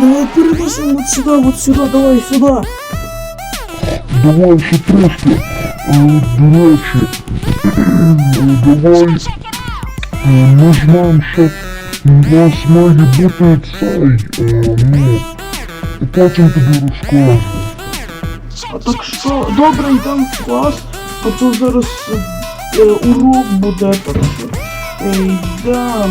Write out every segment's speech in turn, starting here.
давай перенесемо вот сюда, вот сюда, давай сюда. Давай ще трошки. Е, давай. е, Ми знаємо, що у нас має бути цей, е, ну, потім тобі розкажу. А так що, добре, йдемо в клас, а то зараз е, урок буде, так що е, йдемо.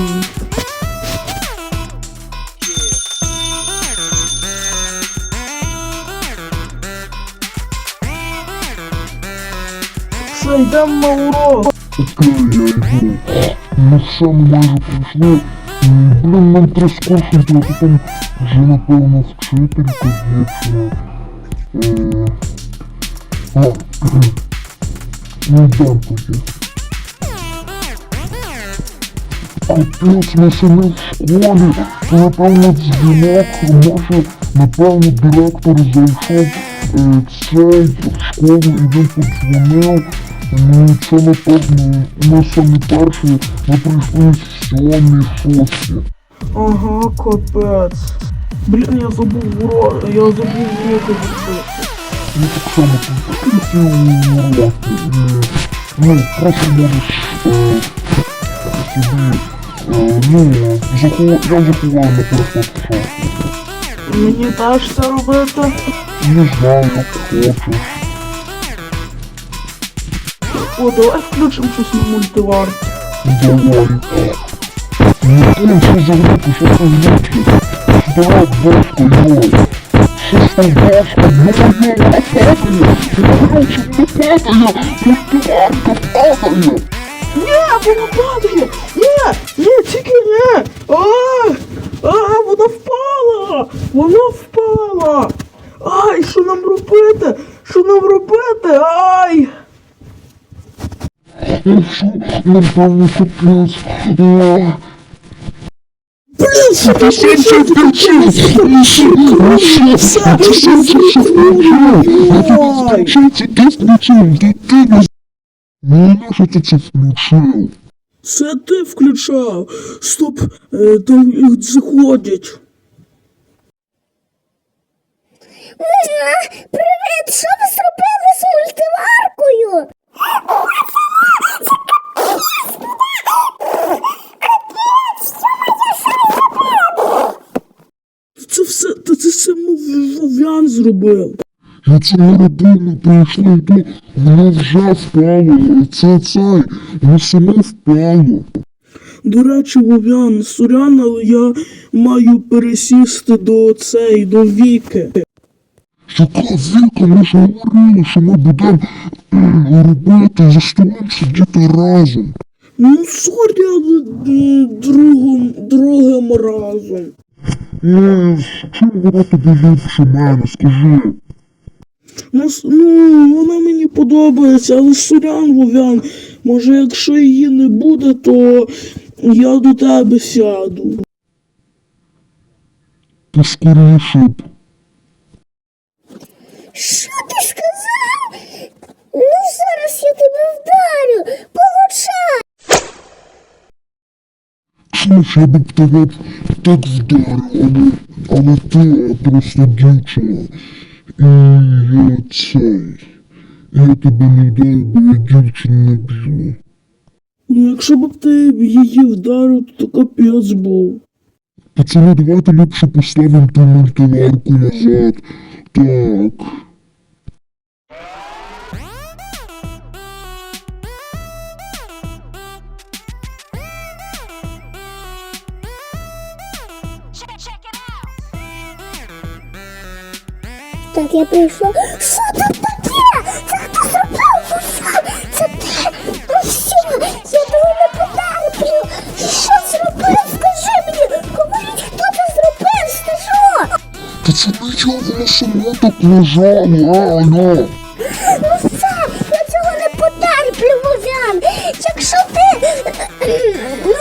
Все, йдемо на урок. Окей, я йду. Ну все, ми майже прийшли. М, Блін, нам треба скоршити, а потім вже напевно вчителька дівчина. Е, А, ну йдемо тоді. Капець, ми самі в школі. Це, напевно, дзвінок, може, напевно, директор зайшов е, цей в школу і він подзвонив. Ну, це, напевно, ми самі перші, ми прийшли в сьомій, шості. Ага, капець. Блін, я забув урок, я забув уроки зробити. Ну, так само, тут уроки. Е, Ну, просто можеш е, собі, е, ну, заховати, я заховаю, наприклад, в шоці. Мені теж це робити? Не знаю, як хочеш. О, давай включимо щось на мультиварці. Давай. Ну, що за група, що це значить? Давай, дошка, йой. Що ж там дошка, йой, падає. Короче, вона падає. Мультиварка падає. Ні, вона падає! Ні, ні, тільки ні! А, а, вона впала! Вона впала! Ай, що нам робити? Що нам робити? Ай! Ну що, напевно, капець. О, Блін, що ти Ти сам це включив! Ну що, ну що, ти сам це все включив! Я тобі включив, це ти включив, ти ти не... Ну, на що ти це включив? Це ти включав! Стоп, е, там їх заходять. Ага, привіт! Що ви зробили з мультиваркою? Це все, та це зробив. Я цього робив, не прийшло йду, воно вже впало, це цей, воно само впало. До речі, Вов'ян, сорян, але я маю пересісти до цей, до віки. Яка віка, ми ж говорили, що ми будемо робити за столом сидіти разом. Ну, сорі, але м, другом, другим разом. Е, чим вона тобі ліпше мене, скажи? Ну, с- ну, вона мені подобається, але сорян, Вов'ян, може, якщо її не буде, то я до тебе сяду. Ти скоріше б. Що ти сказав? Ну зараз я тебе вдарю. Получай! Слухай, я б тебе так вдарив, але, але ти просто дівчина. І я цей. Я тебе не вдарив, бо я дівчин не б'ю. Ну, якщо б ти її вдарив, то капець був. Пацани, давайте ліпше поставимо ту мультиварку назад. Так. Так, я прийшла. Що тут таке? Це хто зробив? Вовка? Це ти? Ну все, я того не потерплю. Що зробив? Скажи мені. Говоріть, хто це зробив, скажу. Та це нічого, воно само так лежало, а, ну. Ну все, я цього не потерплю, Вовян. Якщо ти. Ну,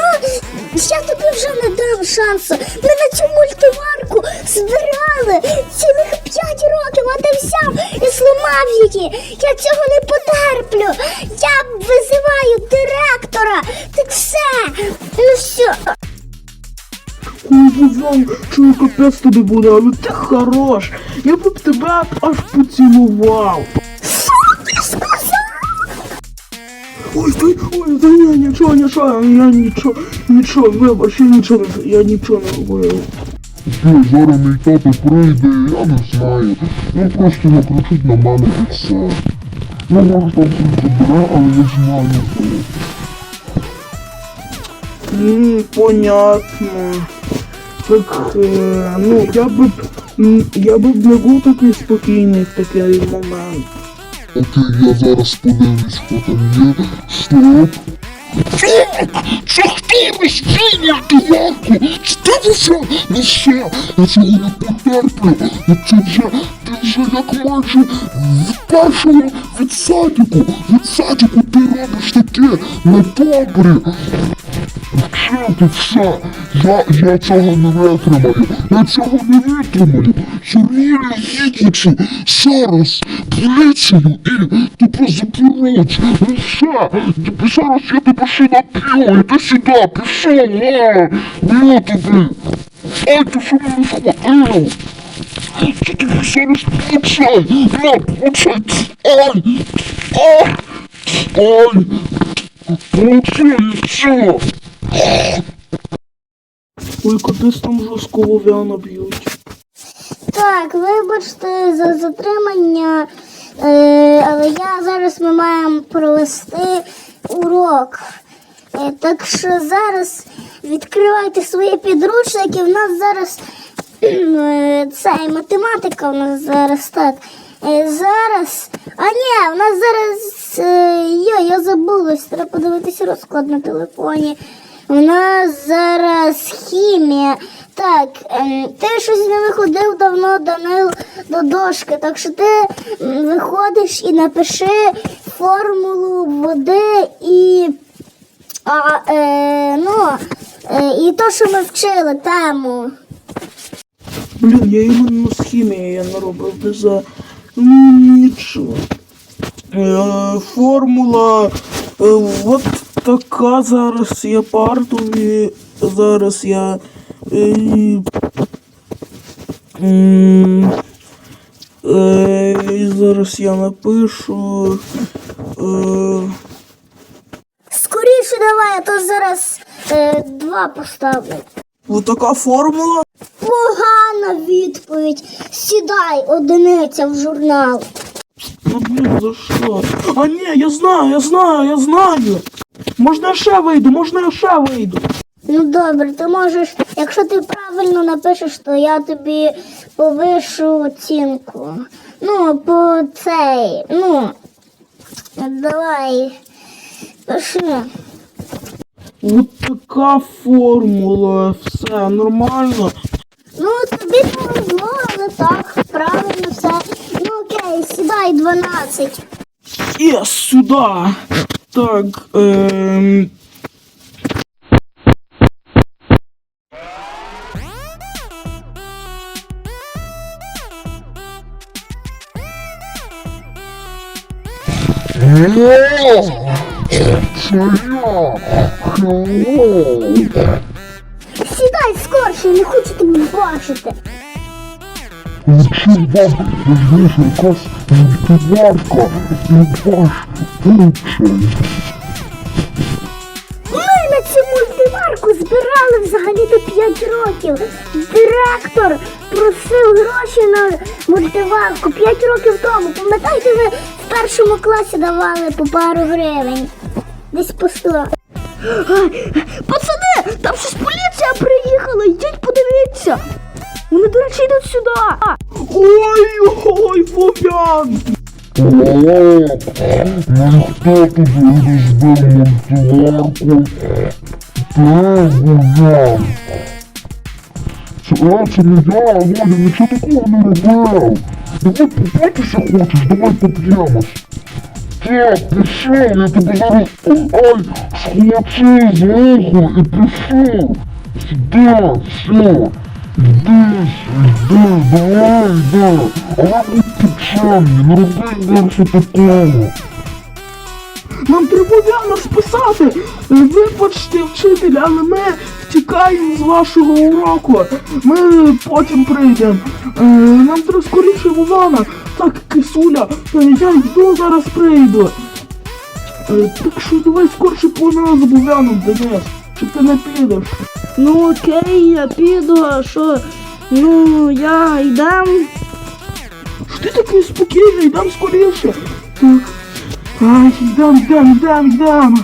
я тобі вже не дам шансу. Ми на цю мультиварку збирали цілих п'ять років, а ти взяв і зламав її. Я цього не потерплю. Я визиваю директора. Так все. Ну все. Ой, знаю, що капець тобі буде, але ти хорош. Я б тебе аж поцілував. Ой, ой, ой, та я нічого, нічого, я нічого, нічого, вибач, я нічого, я нічого не робив. Що, зараз мій тато прийде, я не знаю. Він просто накричить на мене і все. Ну, може там щось забере, але я знаю. М, понятно. Так, е, ну, я м, я би не був такий спокійний в такий момент. Окей, я зараз подивлюсь, хто там є. Стоп. Хто розстрілює товарку? Це вже, ну все, я цього не потерплю. І це вже, ти вже як майже від першого, від садіку, від садіку ти робиш таке недобре. Вчити все, я, я цього не витримаю, я цього не витримаю. Я реально їдучи зараз поліцію і тебе заберуть. Ну все, зараз я тебе ще нап'ю, іди сюди, пішов, а, ну тобі. Ай, ти що мене схватив? Я тобі зараз получай, на, получай, ай, ай, ай, получай, все. Ой, кудись там жорстко вов'яна б'ють. Так, вибачте за затримання, е, але я зараз ми маємо провести урок. Е, так що зараз відкривайте свої підручники. В нас зараз е, цей математика у нас зараз так. Е, зараз. А ні, у нас зараз. Е, йо, я забулась, треба подивитися розклад на телефоні. У нас зараз хімія. Так, ем, ти щось не виходив давно Данил до дошки, так що ти виходиш і напиши формулу води і а, е, ну, е, і то, що ми вчили, тему. Блін, я іменно з хімії я не робив без за нічого. Е, формула е, от така зараз я партові. Зараз я. Е, е, і зараз я напишу. Е, Скоріше давай, а то зараз два поставлю. от така формула. Погана відповідь. Сідай, одиниця в журнал. Ну блін, за що? А ні, я знаю, я знаю, я знаю. Можна я ще вийду, можна я ще вийду. Ну добре, ти можеш, якщо ти правильно напишеш, то я тобі повишу оцінку. Ну, по цей, ну, давай, пиши. От така формула, все нормально. Ну, тобі повезло, але так, правильно все. Ну окей, сідай 12. Є сюди. Так, ем... О, це я. Хеллоу. Сідай скорше, не хочу тебе бачити. Якщо вам важливо якась товарка і ваш учень. Ми на цю мультиварку збирали взагалі до 5 років. Директор просив гроші на мультиварку 5 років тому. Пам'ятаєте, ви в першому класі давали по пару гривень. Десь по 100. Пацани, там щось поліція приїхала, йдіть подивіться. Вони, до речі, йдуть сюди. Ой, ой, Фобян. О, ну і хто тут розбив мультиварку? Де Гулян? Це, а, це не я, Валя, нічого такого не робив. Давай побитися хочеш, давай поб'ємось. Так, пішов, я тебе зараз, ай, схвачу з вуху і пішов. Сюди, все. Іди, іди, давай, іди. Але будь чемні, не роби більше такого. Нам треба Яна списати. Вибачте, вчитель, але ми тікаємо з вашого уроку. Ми потім прийдемо. Е, нам треба скоріше Вована. Так, кисуля, е, я йду зараз прийду. Е, так що давай скорше по нас Вованом, Денис. Чи ти не підеш? Ну окей, я піду, а що? Ну, я йдем. Що ти такий спокійний, йдем скоріше. Ай, йдем, йдем, йдем, йдем.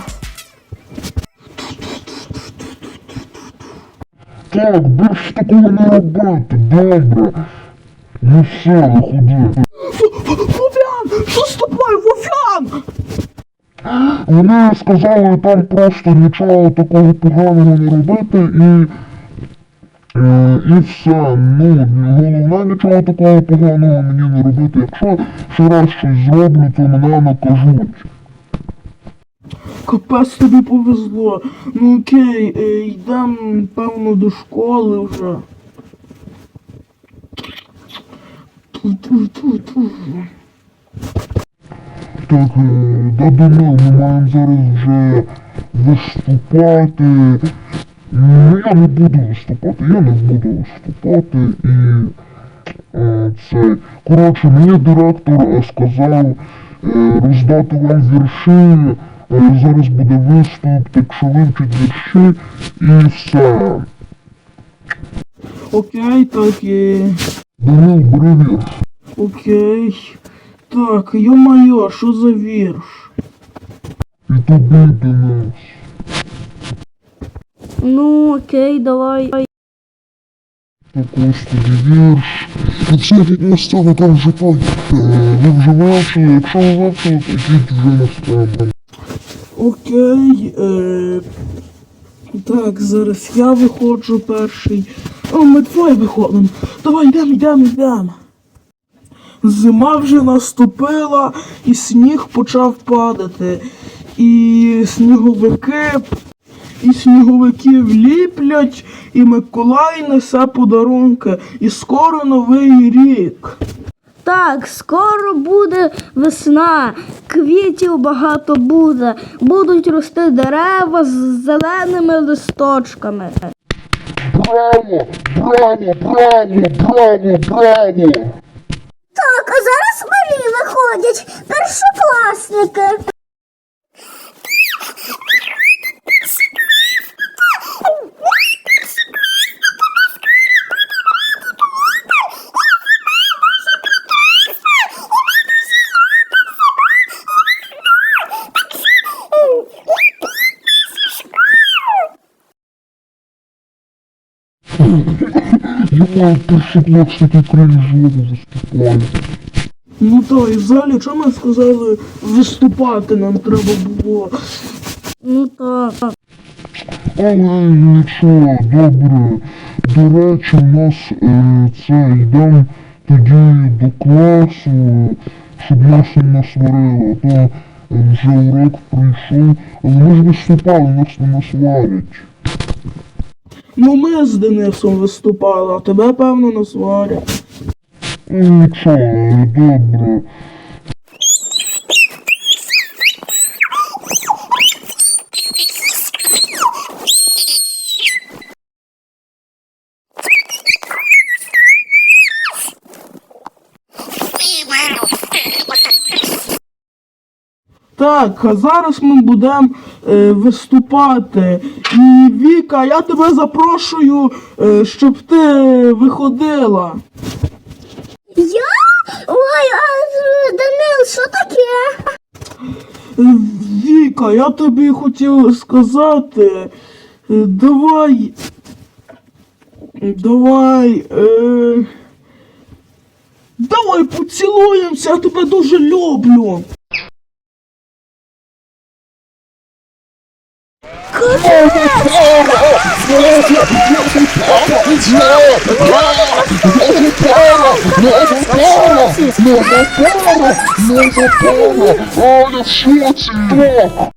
Так, більше такого не робити, добре. Ну все, виходи. Вовян! Що з тобою, Вовян? Вони сказали там просто нічого такого поганого не робити і. е, І все. Ну, головне нічого такого поганого мені не робити. Якщо ще раз щось зроблю, то мене накажуть. Капець тобі повезло. Ну окей, е, йдем, певно, до школи вже. Ту-ту-ту-ту. Так, да думаю, ми маємо зараз вже виступати. Ну, я не буду виступати, я не буду виступати і е, це. Коротше, мені директор е, сказав е, роздати вам вірші, е, зараз буде виступ, так що вивчіть вірші і все. Окей, так і. Данил, бери вірш. Окей. Так, йо-майо, що за вірш? І тобі, Денис. Ну, окей, давай. Так ось тобі вірш. Ну все, від настали там вже е, Ви вже вивчили, якщо ви вивчили, то йдіть вже на сцену. Окей. Е... Так, зараз я виходжу перший. О, ми двоє виходимо. Давай йдемо, йдемо, йдемо. Зима вже наступила, і сніг почав падати. І сніговики, і сніговиків ліплять, і Миколай несе подарунки. І скоро новий рік. Так, скоро буде весна, квітів багато буде, будуть рости дерева з зеленими листочками. Браво! Браво! Браво! Браво! Браво! Так, а зараз малі виходять першокласники. Я маю першокласники кринжово виступали. Ну то і взагалі, чому ми сказали виступати нам треба було? Ну то. Але нічого, добре. До речі, у нас е, це йдемо тоді до класу, щоб нас не насварили, а то е, вже урок прийшов, але ми ж виступали, нас не насварять. Ну ми з Денисом виступали, а тебе певно насварять. Ну нічого, добре. Так, а зараз ми будемо е, виступати. І Віка, я тебе запрошую, е, щоб ти виходила. Я? Ой, а Данил, що таке? Віка, я тобі хотів сказати. Давай. Давай. Е, давай поцілуємося, я тебе дуже люблю. О, я в шоці! Так!